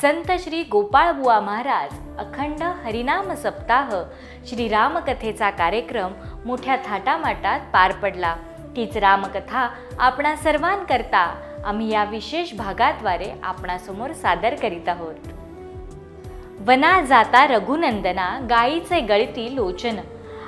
संत श्री गोपाळबुवा महाराज अखंड हरिनाम सप्ताह श्री रामकथेचा कार्यक्रम मोठ्या थाटामाटात पार पडला. तीच रामकथा आपणा सर्वांकरता आम्ही या विशेष भागाद्वारे आपणासमोर सादर करीत आहोत. वना जाता रघुनंदना गायीचे गळती लोचन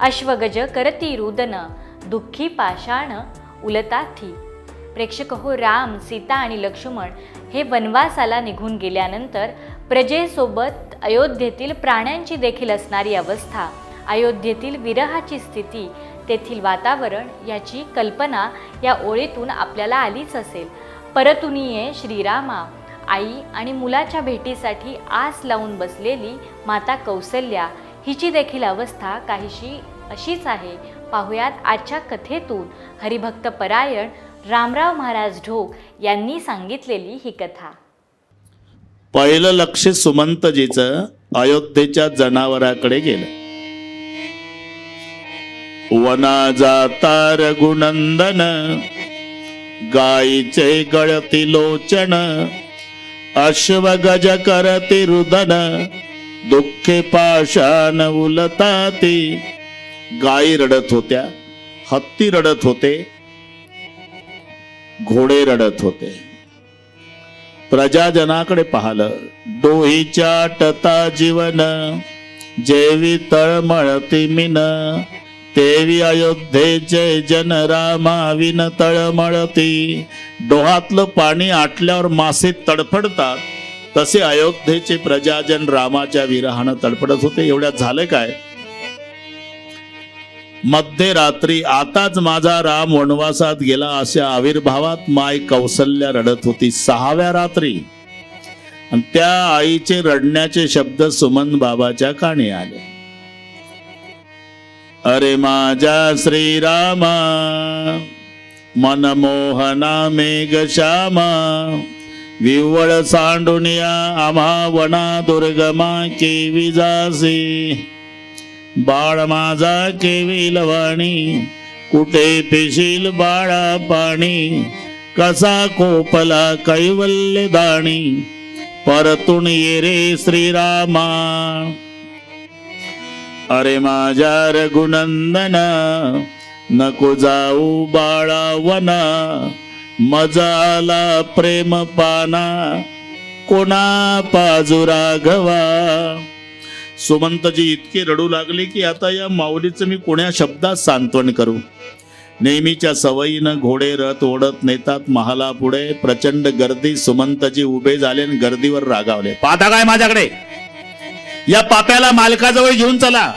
अश्वगज करती रुदन दुःखी पाषाण उलताथी प्रेक्षक हो राम सीता आणि लक्ष्मण हे वनवासाला निघून गेल्यानंतर प्रजेसोबत अयोध्येतील प्राण्यांची देखील असणारी अवस्था अयोध्येतील विरहाची स्थिती तेथील वातावरण याची कल्पना या ओळीतून आपल्याला आलीच असेल. परतुनीये श्रीरामा आई आणि मुलाच्या भेटीसाठी आस लावून बसलेली माता कौसल्या हिची देखील अवस्था काहीशी अशीच आहे. पाहुयात आजच्या कथेतून. हरिभक्त परायण रामराव महाराज ढोक यांनी सांगितलेली ही कथा. पहिलं लक्ष सुमंतजीचं अयोध्येच्या जनावराकडे गेलं. वना जाता रघुनंदन गायीचे गळती लोचन अश्व गज करती रुदन दुःखे पाषाण उलताती. गायी रडत होत्या हत्ती रडत होते घोडे रडत होते. प्रजाजनाकडे पाहलं डोहीच्या टता जीवन जेवी तळमळती मिन तेवी अयोध्ये जय जन रामाविन तळमळती. डोहातलं पाणी आटल्यावर मासे तडफडतात. तसे अयोध्येचे प्रजाजन रामाच्या विरहानं तडफडत होते. एवढ्यात झालं काय? मध्यरात्री आताच माझा राम वनवासात गेला अशा आविर्भावात माय कौसल्या रडत होती. सहाव्या रात्री. आणि त्या आईचे रडण्याचे शब्द सुमन बाबाच्या काणी आले. अरे माझ्या श्रीरामा मनमोहना मेघ श्यामा विवळ सांडुनिया आम्हा वना दुर्गमा केवी जासी. बाळ माझा केविल वाणी. कुठे पिशील बाळा पाणी? कसा कोपला कैवल्य दाणी? परतून ये रे श्रीरामा. अरे माझ्या रघुनंदन नको जाऊ बाळावना. मजाला प्रेम पाना कोणा पाजुरा घवा सुमंतजी इतके रडू लागले की आता या माऊलीचं मी कोण्या शब्दात सांत्वन करू? नेहमीच्या सवयीनं घोडे रथ ओढत नेतात महाला पुढे. प्रचंड गर्दी सुमंतजी उभे झाले आणि गर्दीवर रागावले. पाहता काय माझ्याकडे? या पाप्याला मालकाजवळ घेऊन चला.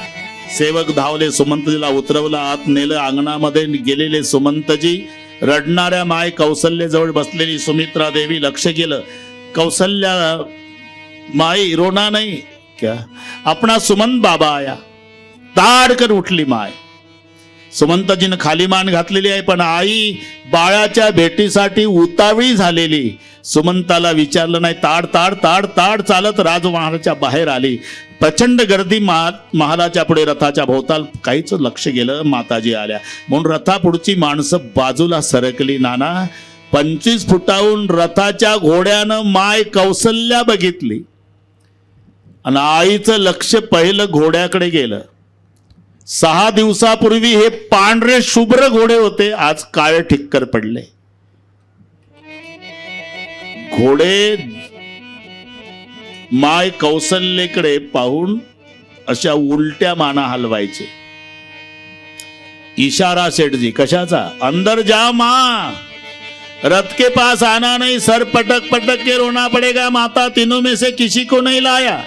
सेवक धावले सुमंतजीला उतरवलं. आत नेलं अंगणामध्ये गेलेले सुमंतजी. रडणाऱ्या माय कौसल्यजवळ बसलेली सुमित्रा देवी लक्ष केलं. कौसल्या माई रोना नाही. क्या आपणा सुमंत बाबा आया ताडकर उठली माय. सुमंताजीने खाली मान घातलेली आहे पण आई बाळाच्या भेटीसाठी उतावळी झालेली. सुमंताला विचारलं नाही ताड ताड ताड ताड चालत राजमहालाच्या बाहेर आली. प्रचंड गर्दी महा महालाच्या पुढे रथाच्या भोवताल काहीच लक्ष गेलं माताजी आल्या. म्हणून रथापुढची माणसं बाजूला सरकली नाना. पंचवीस फुटाहून रथाच्या घोड्यानं माय कौसल्या बघितली. आणि आईचं लक्ष पहिलं घोड्याकडे गेलं. सहा दिवसापूर्वी हे पांढरे शुभ्र घोडे होते आज काळे ठिक्कर पडले. घोडे माय कौसल्येकडे पाहून अशा उलट्या माना हलवायचे. इशारा सेठजी कशाचा? अंदर जा मां. रथ के पास आना नहीं सर पटक पटक के रोना पड़ेगा माता तीनों में से किसी को नहीं लाया.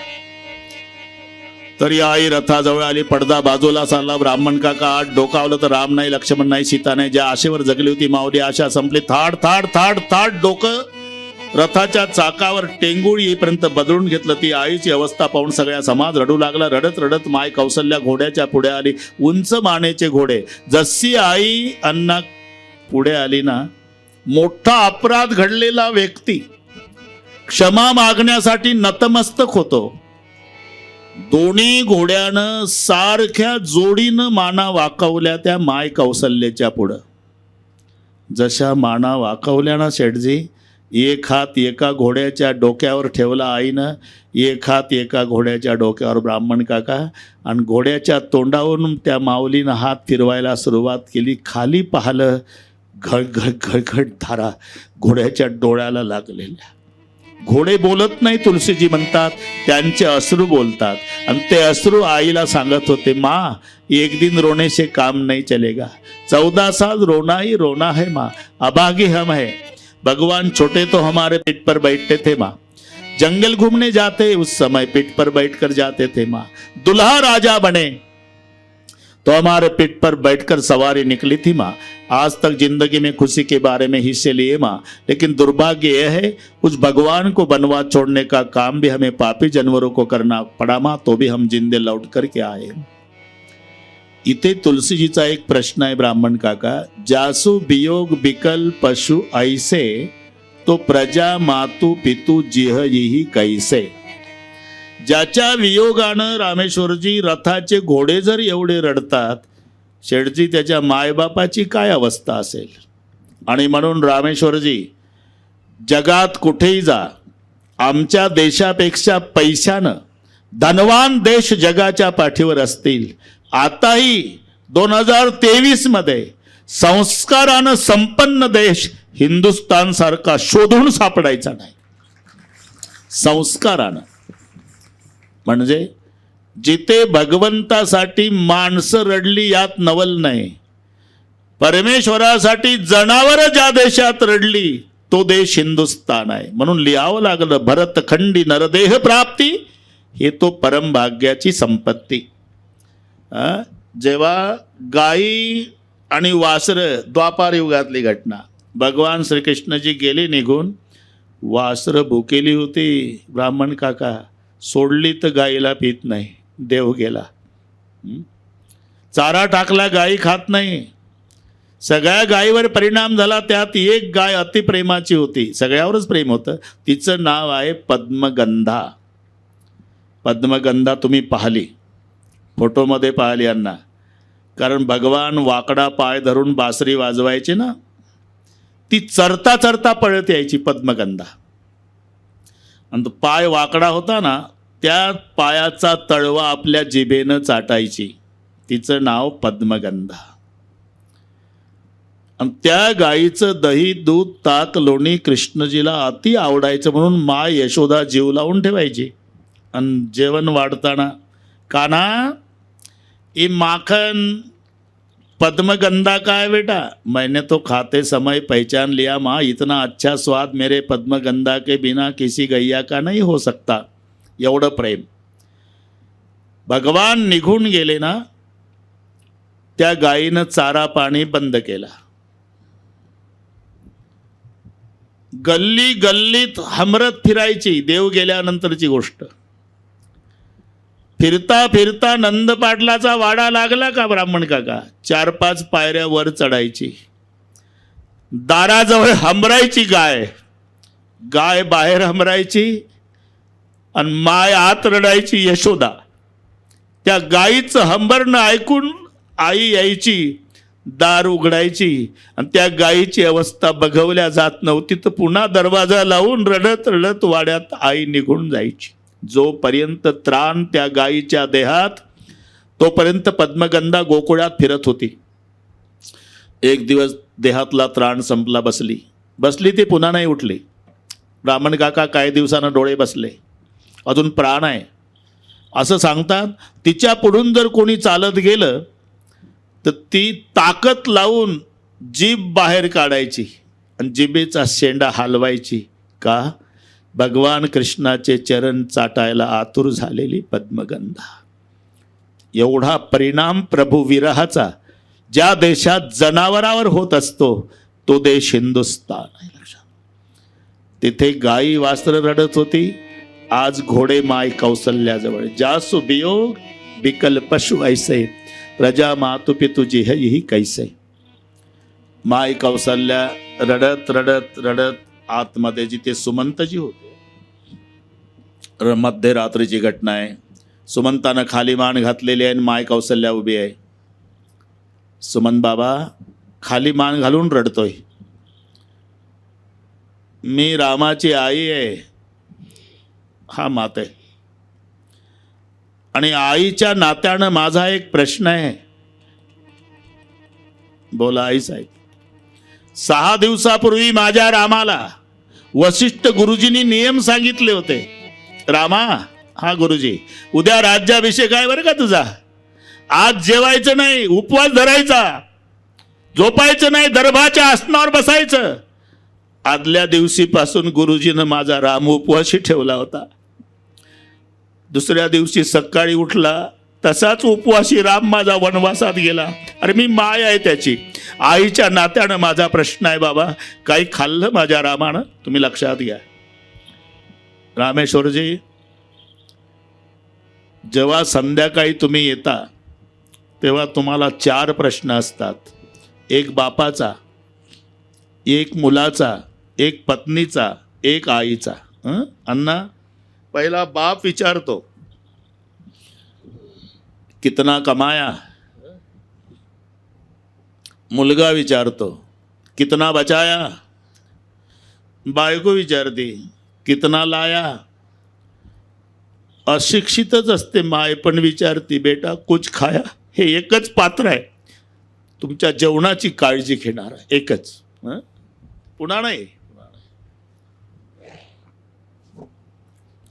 तरी आई रथाजवळ आली पडदा बाजूला चालला ब्राह्मण काका आत डोकावलं तर राम नाही लक्ष्मण नाही सीता नाही ज्या आशेवर जगली होती माऊली आशा संपली. थाड थाड थाड थाड डोकं रथाच्या चाकावर टेंगूळ येईपर्यंत बदलून घेतलं. ती आईची अवस्था पाहून सगळ्या समाज रडू लागला. रडत रडत माय कौशल्या घोड्याच्या पुढे आली. उंच मानेचे घोडे. जशी आई अण्णा पुढे आली ना मोठा अपराध घडलेला व्यक्ती. क्षमा मागण्यासाठी नतमस्तक होतो. दोन्ही घोड्यानं सारख्या जोडीनं माना वाकवल्या त्या माय कौसल्याच्या पुढं. जशा माना वाकवल्या ना शेटजी एक हात एका घोड्याच्या डोक्यावर ठेवला आईनं एक हात एका घोड्याच्या डोक्यावर ब्राह्मण काका आणि घोड्याच्या तोंडावरून त्या माऊलीनं हात फिरवायला सुरुवात केली. खाली पाहिलं घळघळ घड धारा घोड्याच्या डोळ्याला लागलेल्या. घोडे बोलत नाही तुलसीजी म्हणतात त्यांचे अश्रू बोलतात. आणि ते अश्रू आईला सांगत होते मा एक दिन रोने से काम नहीं चलेगा. चौदा साल रोना ही रोना है माँ अभागी हम है. भगवान छोटे तो हमारे पीठ पर बैठते थे माँ. जंगल घूमने जाते उस समय पीठ पर बैठकर जाते थे माँ. दुल्हा राजा बने तो हमारे पीठ पर बैठकर सवारी निकली थी माँ। आज तक ज़िंदगी में खुशी के बारे में हिस्से लिए माँ। लेकिन दुर्भाग्य यह है, उस भगवान को बनवा छोड़ने का काम भी हमें पापी जानवरों को करना पड़ा माँ तो भी हम जिंदे लौट करके आए। इथे तुलसीजीचा एक प्रश्न आहे ब्राह्मण काका, जासू वियोग बिकल पशु ऐसे तो प्रजा मातू पितू जिह यही कैसे? ज्याच्या वियोगानं रामेश्वरजी रथाचे घोडे जर एवढे रडतात शेठजी त्याच्या मायबापाची काय अवस्था असेल? आणि म्हणून रामेश्वरजी जगात कुठेही जा आमच्या देशापेक्षा पैशानं धनवान देश जगाच्या पाठीवर असतील. आताही दोन हजार तेवीसमध्ये संस्कारानं संपन्न देश हिंदुस्तानसारखा शोधून सापडायचा नाही. संस्कारानं. म्हणजे जिथे भगवंतासाठी माणसं रडली यात नवल नाही. परमेश्वरासाठी जनावरं ज्या देशात रडली तो देश हिंदुस्तान आहे. म्हणून लिहावं लागलं भरतखंडी नरदेह प्राप्ती हे तो परमभाग्याची संपत्ती. जेव्हा गाई आणि वासरं द्वापार युगातली घटना भगवान श्रीकृष्णजी गेले निघून वासरं भुकेली होती ब्राह्मण काका सोडली तर गाईला पित नाही देव गेला. चारा टाकला गाई खात नाही. सगळ्या गायीवर परिणाम झाला त्यात एक गाय अतिप्रेमाची होती. सगळ्यावरच प्रेम होतं. तिचं नाव आहे पद्मगंधा. पद्मगंधा तुम्ही पाहिली. फोटोमध्ये पाहिली यांना. कारण भगवान वाकडा पाय धरून बासरी वाजवायची ना ती चरता चरता पळत यायची पद्मगंधा. आणि तो पाय वाकडा होता ना त्या पायाचा तळवा आपल्या जिभेनं चाटायची. तिचं नाव पद्मगंधा. आणि त्या गाईचं दही दूध ताक लोणी कृष्णजीला अति आवडायचं म्हणून मा यशोदा जीव लावून ठेवायची. आणि जेवण वाढताना काना ये माखन पद्मगंधा का है बेटा? मैंने तो खाते समय पहचान लिया माँ इतना अच्छा स्वाद मेरे पद्मगंधा के बिना किसी गैया का नहीं हो सकता. एवढं प्रेम. भगवान निघून गेले ना त्या गायीनं चारा पाणी बंद केला. गल्ली गल्लीत हमरत फिरायची देव गेल्यानंतरची गोष्ट. फिरता फिरता नंद पाटलाचा वाडा लागला का ब्राह्मण काका? चार पाच पायऱ्या वर चढायची. दाराजवळ हमरायची गाय. गाय बाहेर हमरायची आणि माय आत रडायची यशोदा. त्या गाईचं हंबरणं ऐकून आई यायची दार उघडायची आणि त्या गायीची अवस्था बघवल्या जात नव्हती तर पुन्हा दरवाजा लावून रडत रडत वाड्यात आई निघून जायची. जोपर्यंत त्राण त्या गायीच्या देहात तोपर्यंत पद्मगंधा गोकुळात फिरत होती. एक दिवस देहातला त्राण संपला बसली. बसली ती पुन्हा नाही उठली. ब्राह्मण काका काही दिवसानं डोळे बसले. अजून प्राण आहे. असं सांगतात तिच्या पुढून जर कोणी चालत गेलं तर ती ताकद लावून जीभ बाहेर काढायची आणि जिभेचा शेंडा हलवायची. का? भगवान कृष्णाचे चरण चाटायला आतुर झालेली पद्मगंधा. एवढा परिणाम प्रभू विरहाचा ज्या देशात जनावरावर होत असतो तो देश हिंदुस्तान आहे लक्षात. तिथे गाई वास्त्र रडत होती आज घोडे माय कौसल्याजवळ. जासु बियोग बिकल पशु ऐसे. प्रजा मातु तुझी है ही कैसे. माय कौसल्या रडत रडत रडत आतमध्ये जिथे सुमंतजी होते. र- मध्यरात्रीची घटना आहे. सुमंतानं खाली मान घातलेली आहे आणि माय कौसल्या उभी आहे. सुमन बाबा खाली मान घालून रडतोय. मी रामाची आई आहे. हा मात आहे. आणि आईच्या नात्यानं माझा एक प्रश्न आहे. बोला आई साहेब. सहा दिवसापूर्वी माझ्या रामाला वशिष्ठ गुरुजींनी नियम सांगितले होते. रामा हा गुरुजी उद्या राज्याभिषेक आहे बरं का तुझा? आज जेवायचं नाही उपवास धरायचा. झोपायचं नाही दरबाच्या आसनावर बसायचं. आदल्या दिवशीपासून गुरुजीनं माझा राम उपवासी ठेवला होता. दुसऱ्या दिवशी सकाळी उठला तसाच उपवासी राम माझा वनवासात गेला. अरे मी माय आहे त्याची. आईच्या नात्यानं माझा प्रश्न आहे बाबा. काही खाल्लं माझ्या रामानं? तुम्ही लक्षात घ्या. रामेश्वरजी जेव्हा संध्याकाळी तुम्ही येता तेव्हा तुम्हाला चार प्रश्न असतात. एक बापाचा एक मुलाचा एक पत्नीचा एक आईचा. अण्णा पहिला बाप विचारतो कितना कमाया? मुलगा विचारतो कितना बचाया? बायको विचारते कितना लाया? अशिक्षितच असते माय पण विचारते बेटा कुछ खाया? हे एकच पात्र आहे. तुमच्या जेवणाची काळजी घेणार एकच पुन्हा नाही.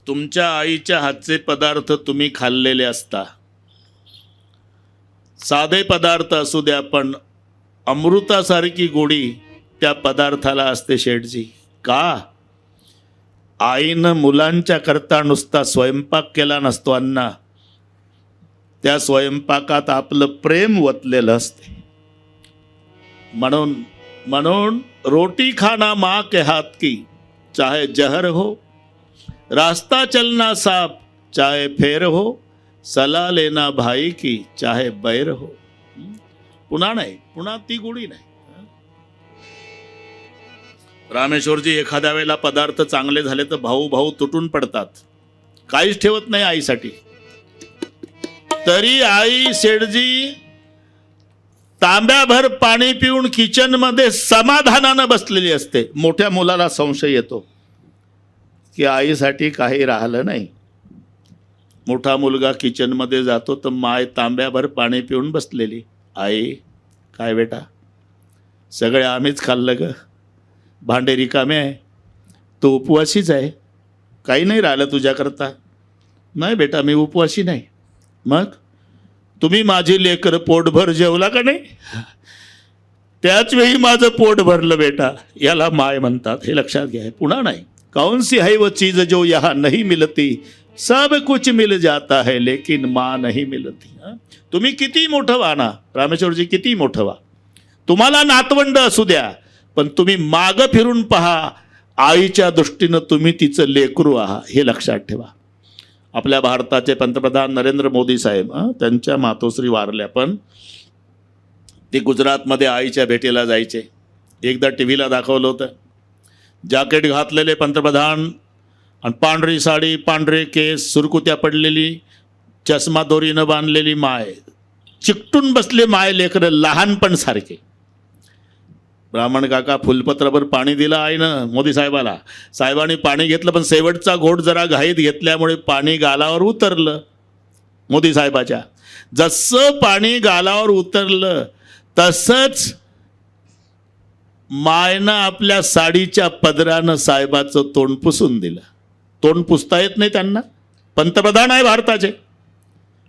तुमच्या आईच्या हातचे पदार्थ तुम्ही खाल्लेले असता. साधे पदार्थ असू द्या पण अमृतासारखी गोडी त्या पदार्थाला असते शेठजी. का? आईनं मुलांच्या करता नुसता स्वयंपाक केला नसतो अण्णा. त्या स्वयंपाकात आपलं प्रेम वतलेलं असते. म्हणून म्हणून रोटी खाना माँ के हाथ की चाहे जहर हो रास्ता चलना साफ चाहे फेर हो। सलाह लेना भाई की चाहे बैर हो। पुन्हा नाही पुन्हा ती गोडी नाही. रामेश्वरजी एखाद्या वेळेला पदार्थ चांगले झाले तर भाऊ भाऊ तुटून पडतात. काहीच ठेवत नाही आईसाठी. तरी आई शेडजी तांब्याभर पाणी पिऊन किचनमध्ये समाधानानं बसलेली असते. मोठ्या मुलाला संशय येतो. की आईसाठी काही राहिलं नाही. मोठा मुलगा किचनमध्ये जातो तर माय तांब्याभर पाणी पिऊन बसलेली. आई काय बेटा? सगळे आम्हीच खाल्लं ग. भांडे रिकामे आहे. तो उपवासीच आहे. काही नाही राहिलं तुझ्याकरता. नाही बेटा मी उपवासी नाही. मग? तुम्ही माझी लेकर पोटभर जेवला का नाही? त्याच वेळी माझं पोट भरलं बेटा. याला माय म्हणतात. हे लक्षात घ्या. पुन्हा नाही. कौन सी है वो चीज जो यहाँ नहीं मिलती? सब कुछ मिल जाता है लेकिन माँ नहीं मिलती हं? तुम्ही किती मोठं व्हा ना? रामेश्वरजी किती मोठं व्हा? तुम्हाला नातवंड असू द्या पण तुम्ही माग फिरून पहा. आईच्या दृष्टीनं तुम्ही तिचं लेकरू आहात हे लक्षात ठेवा. आपल्या भारताचे पंतप्रधान नरेंद्र मोदी साहेब त्यांच्या मातोश्री वारल्या पण ते गुजरातमध्ये आईच्या भेटीला जायचे. एकदा टी व्हीला दाखवलं होतं. जॅकेट घातलेले पंतप्रधान आणि पांढरी साडी पांढरे केस सुरकुत्या पडलेली चष्मा दोरीनं बांधलेली माय. चिकटून बसले माय लेकरं लहानपण सारखे. ब्राह्मण काका फुलपत्रावर पाणी दिलं आईनं मोदी साहेबाला. साहेबांनी पाणी घेतलं पण शेवटचा घोट जरा घाईत घेतल्यामुळे पाणी गालावर उतरलं मोदी साहेबाच्या. जसं पाणी गालावर उतरलं तसंच मायनं आपल्या साडीच्या पदरानं साहेबाचं तोंड पुसून दिलं. तोंड पुसता येत नाही त्यांना. पंतप्रधान आहे भारताचे.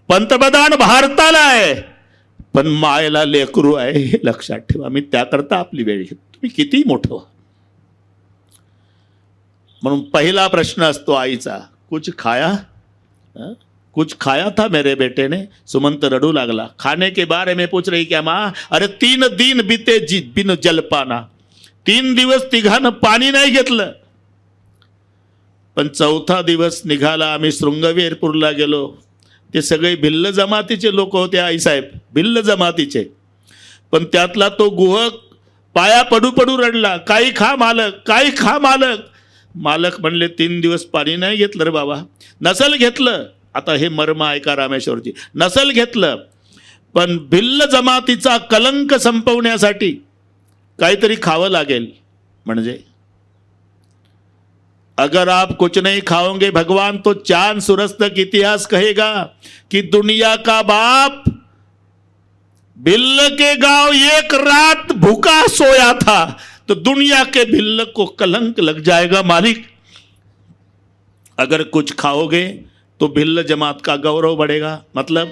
पंतप्रधान भारताला आहे. पण मायला लेकरू आहे हे लक्षात ठेवा. मी त्याकरता आपली वेळ घेतो. तुम्ही किती मोठं व्हा. म्हणून पहिला प्रश्न असतो आईचा. कुछ खाया? कुछ खाया था मेरे बेटे ने सुमंत रडू लागला. खाने के बारे में पूछ रही क्या माँ? अरे तीन दिन बीते जी बिन जल पाना। तीन दिवस तिघानं पाणी नाही घेतलं. पण चौथा दिवस निघाला आम्ही शृंगवेरपूरला गेलो. ते सगळे भिल्ल जमातीचे लोक होते आईसाहेब भिल्ल जमातीचे. पण त्यातला तो गुहक पाया पडू पडू रडला काही खा मालक काही खा मालक. मालक म्हणले तीन दिवस पाणी नाही घेतलं रे बाबा. नसल घेतलं. आता हे मर्म ऐका रामेश्वरची नसल घेतलं. पण भिल्ल जमातीचा कलंक संपवण्यासाठी काहीतरी खावं लागेल म्हणजे. अगर आप कुछ नहीं खाओगे, भगवान तो चाँद सूरज तक इतिहास कहेगा कि दुनिया का बाप भिल्ल के गाँव एक रात भूखा सोया था तो दुनिया के भिल्ल को कलंक लग जाएगा मालिक। अगर कुछ खाओगे तो भिल्ल जमात का गौरव बढ़ेगा। मतलब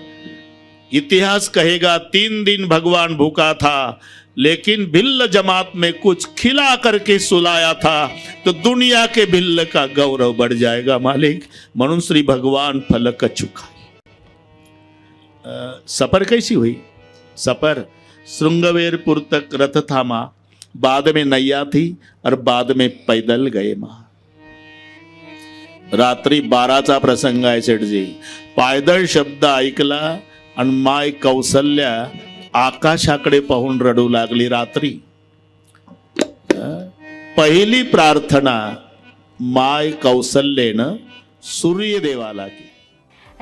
इतिहास कहेगा, तीन दिन भगवान भूखा था लेकिन भिल्ल जमात में कुछ खिला करके सुलाया था तो दुनिया के भिल्ल का गौरव बढ़ जाएगा मालिक। म्हणून श्री भगवान फलक चुका सफर कैसी हुई? सफर श्रृंगवेरपुर तक रथ थामा। बाद में नैया थी और बाद में पैदल गए माँ। रात्री बाराचा प्रसंग आहे सेठजी पायदळ शब्द ऐकला आणि माय कौसल्या आकाशाकडे पाहून रडू लागली रात्री. पहिली प्रार्थना माय कौसल्येनं सूर्यदेवाला की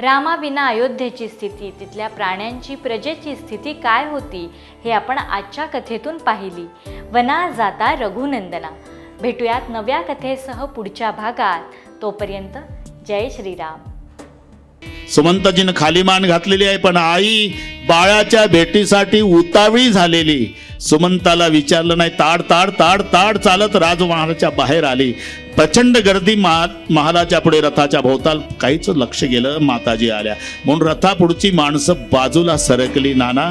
रामाविना अयोध्येची स्थिती तिथल्या प्राण्यांची प्रजेची स्थिती काय होती हे आपण आजच्या कथेतून पाहिली. वना जाता रघुनंदना. भेटूयात नव्या कथेसह पुढच्या भागात. तोपर्यंत जय श्रीराम. सुमंतजीनं खाली मान घातलेली आहे पण आई बाळाच्या भेटीसाठी उतावळी झालेली. सुमंताला विचारलं नाही ताड ताड ताड ताड चालत राजमहालाच्या बाहेर आली. प्रचंड गर्दी महा महालाच्या पुढे रथाच्या भोवताल काहीच लक्ष गेलं माताजी आल्या. म्हणून रथापुढची माणसं बाजूला सरकली नाना